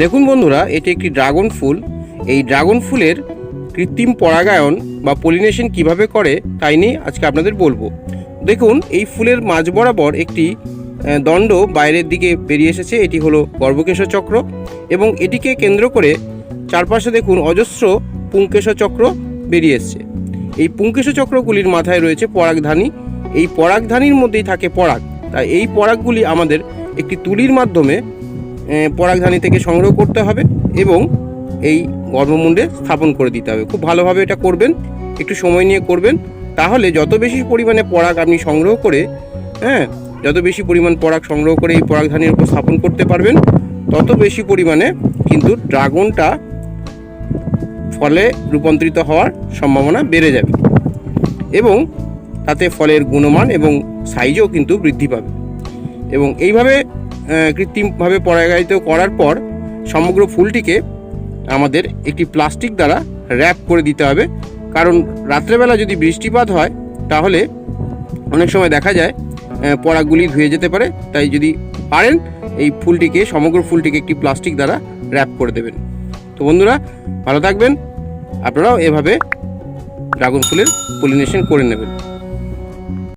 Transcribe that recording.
দেখুন বন্ধুরা, এটি একটি ড্রাগন ফুল। এই ড্রাগন ফুলের কৃত্রিম পরাগায়ন বা পলিনেশন কীভাবে করে, তাই নিয়ে আজকে আপনাদের বলব। দেখুন, এই ফুলের মাঝ বরাবর একটি দণ্ড বাইরের দিকে বেরিয়ে এসেছে। এটি হলো গর্ভকেশর চক্র এবং এটিকে কেন্দ্র করে চারপাশে দেখুন অজস্র পুংকেশর চক্র বেরিয়ে এসছে। এই পুংকেশর চক্রগুলির মাথায় রয়েছে পরাগধানী। এই পরাগধানীর মধ্যেই থাকে পরাগ। তাই এই পরাগগুলি আমাদের একটি তুলির মাধ্যমে পরাগধানী থেকে সংগ্রহ করতে হবে এবং এই গর্ভমুণ্ডে স্থাপন করে দিতে হবে। খুব ভালোভাবে এটা করবেন, একটু সময় নিয়ে করবেন। তাহলে যত বেশি পরিমাণে পরাগ আপনি সংগ্রহ করে হ্যাঁ যত বেশি পরিমাণ পরাগ সংগ্রহ করে এই পরাগধানীর উপর স্থাপন করতে পারবেন, তত বেশি পরিমাণে কিন্তু ড্রাগনটা ফলে রূপান্তরিত হওয়ার সম্ভাবনা বেড়ে যাবে এবং তাতে ফলের গুণমান এবং সাইজও কিন্তু বৃদ্ধি পাবে। এবং এইভাবে কৃত্রিমভাবে পরাগায়িত করার পর সমগ্র ফুলটিকে আমাদের একটি প্লাস্টিক দ্বারা র্যাপ করে দিতে হবে। কারণ রাত্রেবেলা যদি বৃষ্টিপাত হয় তাহলে অনেক সময় দেখা যায় আহ, পরাগগুলি ধুয়ে যেতে পারে। তাই যদি পারেন এই ফুলটিকে সমগ্র ফুলটিকে একটি প্লাস্টিক দ্বারা র্যাপ করে দেবেন। তো বন্ধুরা ভালো থাকবেন। আপনারাও এভাবে ড্রাগন ফুলের পলিনেশন করে নেবেন।